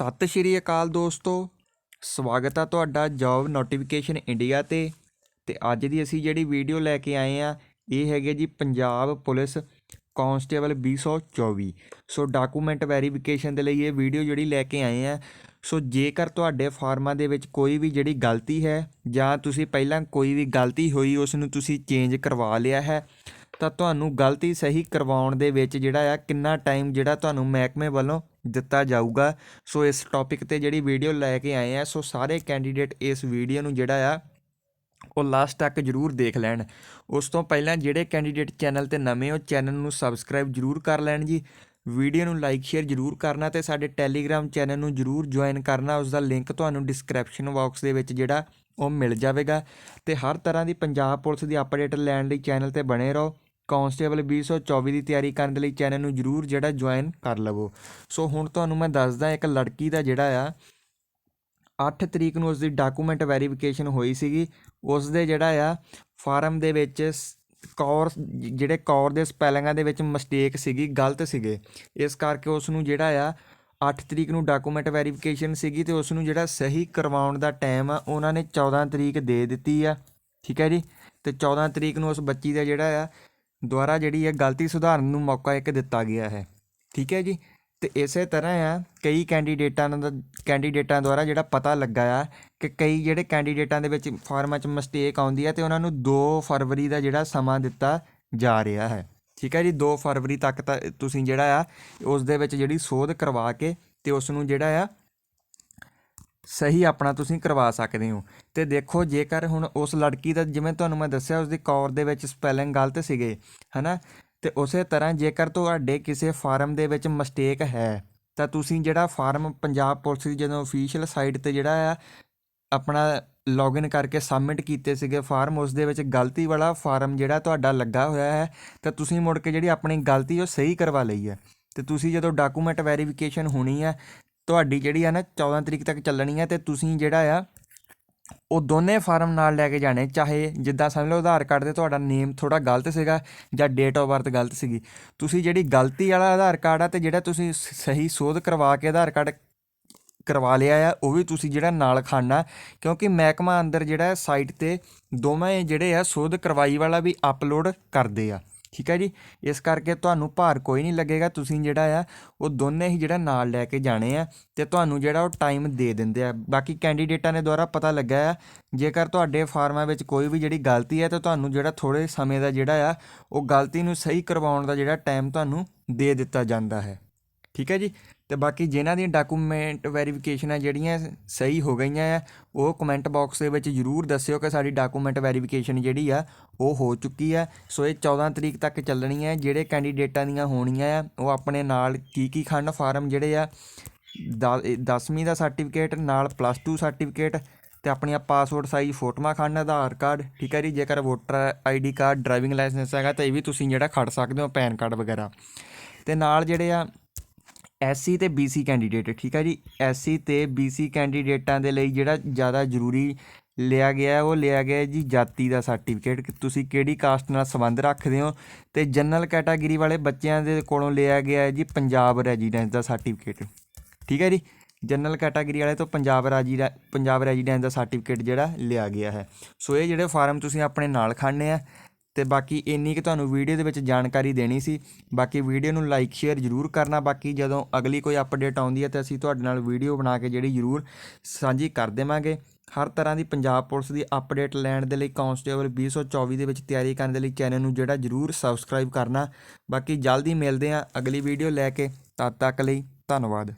ਸਤਿ ਸ਼੍ਰੀ ਅਕਾਲ ਦੋਸਤੋ। ਸਵਾਗਤ ਆ ਤੁਹਾਡਾ ਜੌਬ ਨੋਟੀਫਿਕੇਸ਼ਨ ਇੰਡੀਆ ਤੇ। ਤੇ ਅੱਜ ਦੀ ਅਸੀਂ ਜਿਹੜੀ ਵੀਡੀਓ ਲੈ ਕੇ ਆਏ ਆ, ਇਹ ਹੈਗੇ ਜੀ Punjab police constable 2024 so document verification ਦੇ ਲਈ ਇਹ ਵੀਡੀਓ ਜਿਹੜੀ ਲੈ ਕੇ ਆਏ ਆ। ਸੋ ਜੇਕਰ ਤੁਹਾਡੇ ਫਾਰਮਾਂ ਦੇ ਵਿੱਚ ਕੋਈ ਵੀ ਜਿਹੜੀ ਗਲਤੀ ਹੈ, ਜਾਂ ਤੁਸੀਂ ਪਹਿਲਾਂ ਕੋਈ ਵੀ ਗਲਤੀ ਹੋਈ, ਉਸ ਨੂੰ ਤੁਸੀਂ ਚੇਂਜ ਕਰਵਾ ਲਿਆ ਹੈ, ਤਾਂ ਤੁਹਾਨੂੰ ਗਲਤੀ ਸਹੀ ਕਰਵਾਉਣ ਦੇ ਵਿੱਚ ਜਿਹੜਾ ਆ, ਕਿੰਨਾ ਟਾਈਮ ਜਿਹੜਾ ਤੁਹਾਨੂੰ ਮਹਿਕਮੇ ਵੱਲੋਂ ਦਿੱਤਾ ਜਾਊਗਾ। ਸੋ ਇਸ ਟੌਪਿਕ ਤੇ ਜਿਹੜੀ ਵੀਡੀਓ ਲੈ ਕੇ ਆਏ ਆ, ਸੋ ਸਾਰੇ ਕੈਂਡੀਡੇਟ ਇਸ ਵੀਡੀਓ ਨੂੰ ਜਿਹੜਾ ਆ, ਉਹ ਲਾਸਟ ਤੱਕ ਜਰੂਰ ਦੇਖ ਲੈਣ। ਉਸ ਤੋਂ ਪਹਿਲਾਂ ਜਿਹੜੇ ਕੈਂਡੀਡੇਟ ਚੈਨਲ ਤੇ ਨਵੇਂ ਹੋ ਚੈਨਲ ਨੂੰ ਸਬਸਕ੍ਰਾਈਬ ਜਰੂਰ ਕਰ ਲੈਣ ਜੀ। ਵੀਡੀਓ ਨੂੰ ਲਾਈਕ ਸ਼ੇਅਰ ਜਰੂਰ ਕਰਨਾ ਤੇ ਸਾਡੇ ਟੈਲੀਗ੍ਰਾਮ ਚੈਨਲ ਨੂੰ ਜਰੂਰ ਜੁਆਇਨ ਕਰਨਾ। ਉਸ ਦਾ ਲਿੰਕ ਤੁਹਾਨੂੰ ਡਿਸਕ੍ਰਿਪਸ਼ਨ ਬਾਕਸ ਦੇ ਵਿੱਚ ਜਿਹੜਾ, ਉਹ ਮਿਲ ਜਾਵੇਗਾ। ਤੇ ਹਰ ਤਰ੍ਹਾਂ ਦੀ ਪੰਜਾਬ ਪੁਲਿਸ ਦੀ ਅਪਡੇਟ ਲੈਣ ਲਈ ਚੈਨਲ ਤੇ ਬਣੇ ਰਹੋ। ਕਾਂਸਟੇਬਲ 2024 ਦੀ ਤਿਆਰੀ ਕਰਨ ਦੇ ਲਈ ਚੈਨਲ ਨੂੰ ਜਰੂਰ ਜਿਹੜਾ ਜੁਆਇਨ ਕਰ ਲਵੋ। ਸੋ ਹੁਣ ਤੁਹਾਨੂੰ ਮੈਂ ਦੱਸਦਾ, ਇੱਕ ਲੜਕੀ ਦਾ ਜਿਹੜਾ ਆ 8 ਤਰੀਕ ਨੂੰ ਉਸ ਦੀ ਡਾਕੂਮੈਂਟ ਵੈਰੀਫਿਕੇਸ਼ਨ ਹੋਈ ਸੀਗੀ। ਉਸ ਦੇ ਜਿਹੜਾ ਆ, ਫਾਰਮ ਦੇ ਵਿੱਚ ਕੌਰ, ਜਿਹੜੇ ਕੌਰ ਦੇ ਸਪੈਲਿੰਗਾਂ ਦੇ ਵਿੱਚ ਮਿਸਟੇਕ ਸੀਗੀ, ਗਲਤ ਸੀਗੇ। ਇਸ ਕਰਕੇ ਉਸ ਨੂੰ ਜਿਹੜਾ ਆ 8 ਤਰੀਕ ਨੂੰ ਡਾਕੂਮੈਂਟ ਵੈਰੀਫਿਕੇਸ਼ਨ ਸੀਗੀ ਤੇ ਉਸ ਨੂੰ ਜਿਹੜਾ ਸਹੀ ਕਰਵਾਉਣ ਦਾ ਟਾਈਮ ਆ, ਉਹਨਾਂ ਨੇ 14 ਤਰੀਕ ਦੇ ਦਿੱਤੀ ਆ। ਠੀਕ ਹੈ ਜੀ? ਤੇ 14 ਤਰੀਕ ਨੂੰ ਉਸ ਬੱਚੀ ਦਾ ਜਿਹੜਾ ਆ ਦੁਆਰਾ ਜਿਹੜੀ ਹੈ ਗਲਤੀ ਸੁਧਾਰਨ ਨੂੰ ਮੌਕਾ ਇੱਕ ਦਿੱਤਾ ਗਿਆ ਹੈ। ਠੀਕ ਹੈ ਜੀ? ਤੇ ਇਸੇ ਤਰ੍ਹਾਂ ਆ, ਕਈ ਕੈਂਡੀਡੇਟਾਂ ਦਾ, ਕੈਂਡੀਡੇਟਾਂ ਦੁਆਰਾ ਜਿਹੜਾ ਪਤਾ ਲੱਗਾ ਆ ਕਿ ਕਈ ਜਿਹੜੇ ਕੈਂਡੀਡੇਟਾਂ ਦੇ ਵਿੱਚ ਫਾਰਮਾਂ 'ਚ ਮਿਸਟੇਕ ਆਉਂਦੀ ਹੈ ਤੇ ਉਹਨਾਂ ਨੂੰ 2 ਫਰਵਰੀ ਦਾ ਜਿਹੜਾ ਸਮਾਂ ਦਿੱਤਾ ਜਾ ਰਿਹਾ ਹੈ। ਠੀਕ ਹੈ ਜੀ? 2 ਫਰਵਰੀ ਤੱਕ ਤਾਂ ਤੁਸੀਂ ਜਿਹੜਾ ਆ, ਉਸ ਦੇ ਵਿੱਚ ਜਿਹੜੀ ਸੋਧ ਕਰਵਾ ਕੇ ਤੇ ਉਸ ਨੂੰ ਜਿਹੜਾ ਆ ਸਹੀ ਆਪਣਾ ਤੁਸੀਂ ਕਰਵਾ ਸਕਦੇ ਹੋ। ਤੇ ਦੇਖੋ, ਜੇਕਰ ਹੁਣ ਉਸ ਲੜਕੀ ਦਾ, ਜਿਵੇਂ ਤੁਹਾਨੂੰ ਮੈਂ ਦੱਸਿਆ ਉਸ ਦੀ ਕੌਰ ਦੇ ਵਿੱਚ ਸਪੈਲਿੰਗ ਗਲਤ ਸੀਗੇ, ਹਨਾ? ਤੇ ਉਸੇ ਤਰ੍ਹਾਂ ਜੇਕਰ ਤੁਹਾਡੇ ਕਿਸੇ ਫਾਰਮ ਦੇ ਵਿੱਚ ਮਿਸਟੇਕ ਹੈ, ਤਾਂ ਤੁਸੀਂ ਜਿਹੜਾ ਫਾਰਮ ਪੰਜਾਬ ਪੁਲਿਸ ਦੀ ਜਦੋਂ ਅਫੀਸ਼ੀਅਲ ਸਾਈਟ ਤੇ ਜਿਹੜਾ ਆ, ਆਪਣਾ ਲੌਗਇਨ ਕਰਕੇ ਸਬਮਿਟ ਕੀਤੇ ਸੀਗੇ ਫਾਰਮ, ਉਸ ਦੇ ਵਿੱਚ ਗਲਤੀ ਵਾਲਾ ਫਾਰਮ ਜਿਹੜਾ ਤੁਹਾਡਾ ਲੱਗਾ ਹੋਇਆ ਹੈ, ਤਾਂ ਤੁਸੀਂ ਮੁੜ ਕੇ ਜਿਹੜੀ ਆਪਣੀ ਗਲਤੀ ਉਹ ਸਹੀ ਕਰਵਾ ਲਈ ਹੈ। ਤੇ ਤੁਸੀਂ ਜਦੋਂ ਡਾਕੂਮੈਂਟ ਵੈਰੀਫਿਕੇਸ਼ਨ ਹੋਣੀ ਹੈ ਤੁਹਾਡੀ ਜਿਹੜੀ ਆ ਨਾ 14 ਤਰੀਕ ਤੱਕ ਚੱਲਣੀ ਹੈ ਤੇ ਤੁਸੀਂ ਜਿਹੜਾ ਆ, ਉਹ ਦੋਨੇ ਫਾਰਮ ਨਾਲ ਲੈ ਕੇ ਜਾਣੇ, ਚਾਹੇ ਜਿੱਦਾਂ ਸਮਝ ਲਓ ਆਧਾਰ ਕਾਰਡ ਤੇ ਤੁਹਾਡਾ ਨੇਮ ਥੋੜਾ ਗਲਤ ਸੀਗਾ ਜਾਂ ਡੇਟ ਆਫ ਬਰਥ ਗਲਤ ਸੀਗੀ। ਤੁਸੀਂ ਜਿਹੜੀ ਗਲਤੀ ਵਾਲਾ ਆਧਾਰ ਕਾਰਡ ਆ ਤੇ ਜਿਹੜਾ ਤੁਸੀਂ ਸਹੀ ਸੋਧ ਕਰਵਾ ਕੇ ਆਧਾਰ ਕਾਰਡ ਕਰਵਾ ਲਿਆ ਆ, ਉਹ ਵੀ ਤੁਸੀਂ ਜਿਹੜਾ ਨਾਲ ਖਾਣਾ, ਕਿਉਂਕਿ ਮਹਿਕਮਾ ਅੰਦਰ ਜਿਹੜਾ ਸਾਈਟ ਤੇ ਦੋਵੇਂ ਜਿਹੜੇ ਆ ਸੋਧ ਕਰਵਾਈ ਵਾਲਾ ਵੀ ਅਪਲੋਡ ਕਰਦੇ ਆ। ਠੀਕ ਹੈ ਜੀ? ਇਸ ਕਰਕੇ ਤੁਹਾਨੂੰ ਭਾਰ ਕੋਈ ਨਹੀਂ ਲੱਗੇਗਾ, ਤੁਸੀਂ ਜਿਹੜਾ ਆ, ਉਹ ਦੋਨੇ ਹੀ ਜਿਹੜਾ ਨਾਲ ਲੈ ਕੇ ਜਾਣੇ ਆ ਤੇ ਤੁਹਾਨੂੰ ਜਿਹੜਾ ਉਹ ਟਾਈਮ ਦੇ ਦਿੰਦੇ ਆ। ਬਾਕੀ ਕੈਂਡੀਡੇਟਾਂ ਦੇ ਦੁਆਰਾ ਪਤਾ ਲੱਗਾ ਆ, ਜੇਕਰ ਤੁਹਾਡੇ ਫਾਰਮਾਂ ਵਿੱਚ ਕੋਈ ਵੀ ਜਿਹੜੀ ਗਲਤੀ ਹੈ ਤਾਂ ਤੁਹਾਨੂੰ ਜਿਹੜਾ ਥੋੜੇ ਸਮੇਂ ਦਾ ਜਿਹੜਾ ਆ, ਉਹ ਗਲਤੀ ਨੂੰ ਸਹੀ ਕਰਵਾਉਣ ਦਾ ਜਿਹੜਾ ਟਾਈਮ ਤੁਹਾਨੂੰ ਦੇ ਦਿੱਤਾ ਜਾਂਦਾ ਹੈ। ਠੀਕ ਹੈ ਜੀ? ਤੇ ਬਾਕੀ ਜਿਨ੍ਹਾਂ ਦੀਆਂ ਡਾਕੂਮੈਂਟ ਵੈਰੀਫਿਕੇਸ਼ਨਾਂ ਜਿਹੜੀਆਂ ਸਹੀ ਹੋ ਗਈਆਂ ਆ, ਉਹ ਕਮੈਂਟ ਬਾਕਸ ਦੇ ਵਿੱਚ ਜਰੂਰ ਦੱਸਿਓ ਕਿ ਸਾਡੀ ਡਾਕੂਮੈਂਟ ਵੈਰੀਫਿਕੇਸ਼ਨ ਜਿਹੜੀ ਆ, ਉਹ ਹੋ ਚੁੱਕੀ ਆ। ਸੋ ਇਹ 14 ਤਰੀਕ ਤੱਕ ਚੱਲਣੀ ਹੈ ਜਿਹੜੇ ਕੈਂਡੀਡੇਟਾਂ ਦੀਆਂ ਹੋਣੀਆਂ ਆ, ਉਹ ਆਪਣੇ ਨਾਲ ਕੀ ਕੀ ਖੰਡ ਫਾਰਮ ਜਿਹੜੇ ਆ 10ਵੀਂ ਦਾ ਸਰਟੀਫਿਕੇਟ ਨਾਲ ਪਲੱਸ 2 ਸਰਟੀਫਿਕੇਟ ਤੇ ਆਪਣੀਆਂ ਪਾਸਪੋਰਟ ਸਾਈਜ਼ ਫੋਟੋਆਂ ਖੰਡ, ਆਧਾਰ ਕਾਰਡ, ਠੀਕ ਹੈ ਜੀ? ਜੇਕਰ voter ID card driving licence ਹੈਗਾ, ਤਾਂ ਇਹ ਵੀ ਤੁਸੀਂ ਜਿਹੜਾ ਖੜ ਸਕਦੇ ਹੋ, ਪੈਨ ਕਾਰਡ ਵਗੈਰਾ। ਤੇ ਨਾਲ ਜਿਹੜੇ ਆ ਐਸਸੀ ਤੇ ਬੀਸੀ ਕੈਂਡੀਡੇਟ, ਠੀਕ ਹੈ ਜੀ? ਐਸਸੀ ਤੇ ਬੀਸੀ ਕੈਂਡੀਡੇਟਾਂ ਦੇ ਲਈ ਜਿਹੜਾ ਜ਼ਿਆਦਾ ਜ਼ਰੂਰੀ ਲਿਆ ਗਿਆ ਉਹ ਲਿਆ ਗਿਆ ਜੀ ਜਾਤੀ ਦਾ ਸਰਟੀਫਿਕੇਟ ਕਿ ਤੁਸੀਂ ਕਿਹੜੀ ਕਾਸਟ ਨਾਲ ਸੰਬੰਧ ਰੱਖਦੇ ਹੋ? ਤੇ ਜਨਰਲ ਕੈਟਾਗਰੀ ਵਾਲੇ ਬੱਚਿਆਂ ਦੇ ਕੋਲੋਂ ਲਿਆ ਗਿਆ ਹੈ ਜੀ ਪੰਜਾਬ ਰੈਜ਼ੀਡੈਂਸ ਦਾ ਸਰਟੀਫਿਕੇਟ ਠੀਕ ਹੈ ਜੀ? ਜਨਰਲ ਕੈਟਾਗਰੀ ਵਾਲੇ ਤੋਂ ਪੰਜਾਬ ਰਾਜੀ ਪੰਜਾਬ ਰੈਜ਼ੀਡੈਂਸ ਦਾ ਸਰਟੀਫਿਕੇਟ ਜਿਹੜਾ ਲਿਆ ਗਿਆ ਹੈ। ਸੋ ਇਹ ਜਿਹੜੇ ਫਾਰਮ ਤੁਸੀਂ ਆਪਣੇ ਨਾਲ ਖੜਨੇ ਆ ਤੇ ਬਾਕੀ ਇੰਨੀ ਕਿ ਤੁਹਾਨੂੰ ਵੀਡੀਓ ਦੇ ਵਿੱਚ ਜਾਣਕਾਰੀ ਦੇਣੀ ਸੀ। ਬਾਕੀ ਵੀਡੀਓ ਨੂੰ ਲਾਈਕ ਸ਼ੇਅਰ ਜਰੂਰ ਕਰਨਾ। ਬਾਕੀ ਜਦੋਂ ਅਗਲੀ ਕੋਈ ਅਪਡੇਟ ਆਉਂਦੀ ਹੈ ਤਾਂ ਅਸੀਂ ਤੁਹਾਡੇ ਨਾਲ ਵੀਡੀਓ ਬਣਾ ਕੇ ਜਿਹੜੀ ਜਰੂਰ ਸਾਂਝੀ ਕਰ ਦੇਵਾਂਗੇ। ਹਰ ਤਰ੍ਹਾਂ ਦੀ ਪੰਜਾਬ ਪੁਲਿਸ ਦੀ ਅਪਡੇਟ ਲੈਣ ਦੇ ਲਈ ਕਾਂਸਟੇਬਲ 2024 ਦੇ ਵਿੱਚ ਤਿਆਰੀ ਕਰਨ ਦੇ ਲਈ ਚੈਨਲ ਨੂੰ ਜਿਹੜਾ ਜਰੂਰ ਸਬਸਕ੍ਰਾਈਬ ਕਰਨਾ। ਬਾਕੀ ਜਲਦੀ ਮਿਲਦੇ ਹਾਂ ਅਗਲੀ ਵੀਡੀਓ ਲੈ ਕੇ। ਤਦ ਤੱਕ ਲਈ ਧੰਨਵਾਦ।